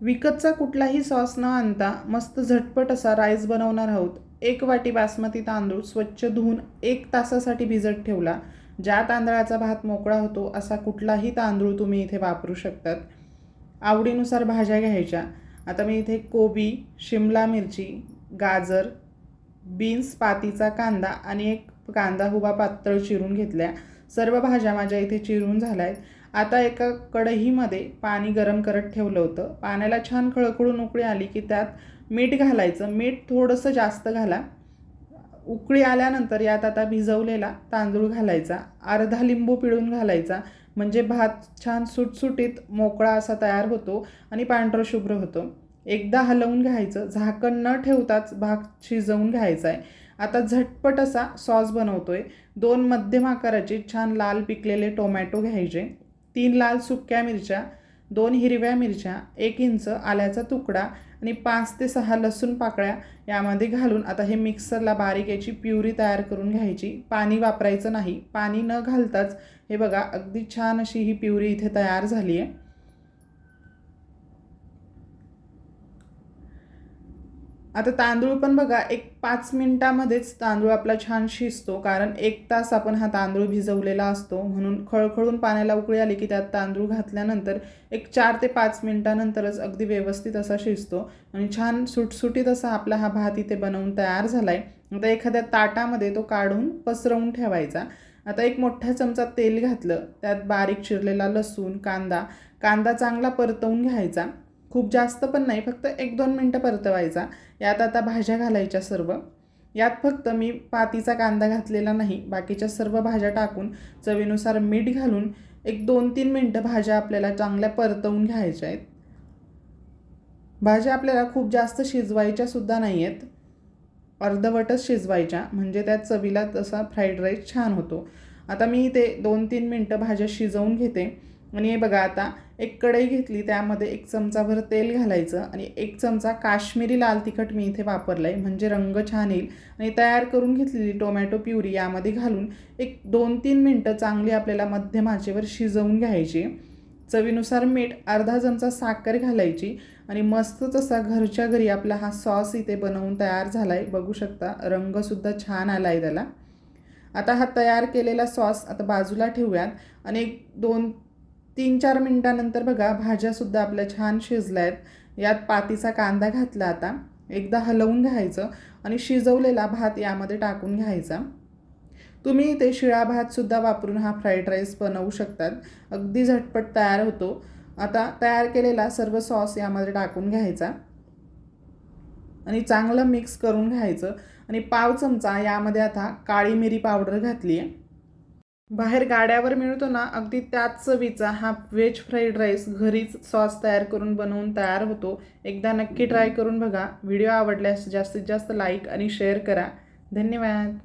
विकतचा कुठलाही सॉस न आणता मस्त झटपट असा राईस बनवणार आहोत. एक वाटी बासमती तांदूळ स्वच्छ धुवून एक तासासाठी भिजत ठेवला. ज्या तांदळाचा भात मोकळा होतो असा कुठलाही तांदूळ तुम्ही इथे वापरू शकतात. आवडीनुसार भाज्या घ्यायच्या. आता मी इथे कोबी शिमला मिरची गाजर बीन्स पातीचा कांदा आणि एक कांदा हुबा पातळ चिरून घेतल्या. सर्व भाज्या माझ्या इथे चिरून झाल्या आहेत आता एका कढईमध्ये पाणी गरम करत ठेवलं होतं. पाण्याला छान खळखळून उकळी आली की त्यात मीठ घालायचं. मीठ थोडंसं जास्त घाला. उकळी आल्यानंतर यात आता भिजवलेला तांदूळ घालायचा. अर्धा लिंबू पिळून घालायचा. म्हणजे भात छान सुटसुटीत मोकळा असा तयार होतो आणि पांढरं शुभ्र होतो. एकदा हलवून घ्यायचं. झाकण न ठेवताच भात शिजवून घ्यायचा आहे. आता झटपट असा सॉस बनवतोय. दोन मध्यम आकाराचे छान लाल पिकलेले टोमॅटो घ्यायचे. तीन लाल सुक्या मिरच्या दोन हिरव्या मिरच्या एक इंच आल्याचा तुकडा आणि पाच ते सहा लसूण पाकळ्या यामध्ये घालून आता हे मिक्सरला बारीक याची प्युरी तयार करून घ्यायची. पाणी वापरायचं नाही. पाणी न घालताच हे बघा अगदी छान अशी ही प्युरी इथे तयार झाली आहे आता तांदूळ पण बघा एक पाच मिनिटामध्येच तांदूळ आपला छान शिजतो. कारण एक तास आपण हा तांदूळ भिजवलेला असतो. म्हणून खळखळून पाण्याला उकळी आली की त्यात तांदूळ घातल्यानंतर एक चार ते पाच मिनिटानंतरच अगदी व्यवस्थित असा शिजतो. आणि छान सुटसुटीत असा आपला हा भात इथे बनवून तयार झाला आहे आता एखाद्या ताटामध्ये तो काढून पसरवून ठेवायचा. आता एक मोठा चमचा तेल घातलं. त्यात बारीक चिरलेला लसूण कांदा कांदा चांगला परतवून घ्यायचा. खूप जास्त पण नाही फक्त एक दोन मिनटं परतवायचा. यात आता भाज्या घालायच्या सर्व. यात फक्त मी पातीचा कांदा घातलेला नाही बाकीच्या सर्व भाज्या टाकून चवीनुसार मीठ घालून एक दोन तीन मिनटं भाज्या आपल्याला चांगल्या परतवून घ्यायच्या आहेत. भाज्या आपल्याला खूप जास्त शिजवायच्या सुद्धा नाही आहेत. अर्धवटच शिजवायच्या म्हणजे त्या चवीला तसा फ्राईड राईस छान होतो. आता मी ते दोन तीन मिनटं भाज्या शिजवून घेते. आणि हे बघा आता एक कढई घेतली त्यामध्ये एक चमचाभर तेल घालायचं आणि एक चमचा काश्मीरी लाल तिखट मी इथे वापरलं आहे म्हणजे रंग छान येईल. आणि तयार करून घेतलेली टोमॅटो प्युरी यामध्ये घालून एक दोन तीन मिनटं चांगली आपल्याला मध्यम आचेवर शिजवून घ्यायची. चवीनुसार मीठ अर्धा चमचा साखर घालायची आणि मस्तच असा घरच्या घरी आपला हा सॉस इथे बनवून तयार झाला आहे बघू शकता रंगसुद्धा छान आला आहे त्याला. आता हा तयार केलेला सॉस आता बाजूला ठेवूयात आणि एक दोन तीन चार मिनटानंतर बघा भाज्यासुद्धा आपल्या छान शिजल्या आहेत यात पातीचा कांदा घातला आता. एकदा हलवून घ्यायचं आणि शिजवलेला भात यामध्ये टाकून घ्यायचा. तुम्ही ते शिळा भातसुद्धा वापरून हा फ्राईड राईस बनवू शकतात. अगदी झटपट तयार होतो. आता तयार केलेला सर्व सॉस यामध्ये टाकून घ्यायचा. आणि चांगलं मिक्स करून घ्यायचं. आणि पाव चमचा यामध्ये आता काळी मिरी पावडर घातली आहे बाहेर गाड्यावर मिळतो ना अगदी त्याच चवीचा हा व्हेज फ्राईड राईस घरीच सॉस तयार करून बनवून तयार होतो. एकदा नक्की ट्राय करून बघा. व्हिडिओ आवडल्यास जास्तीत जास्त लाईक आणि शेअर करा. धन्यवाद.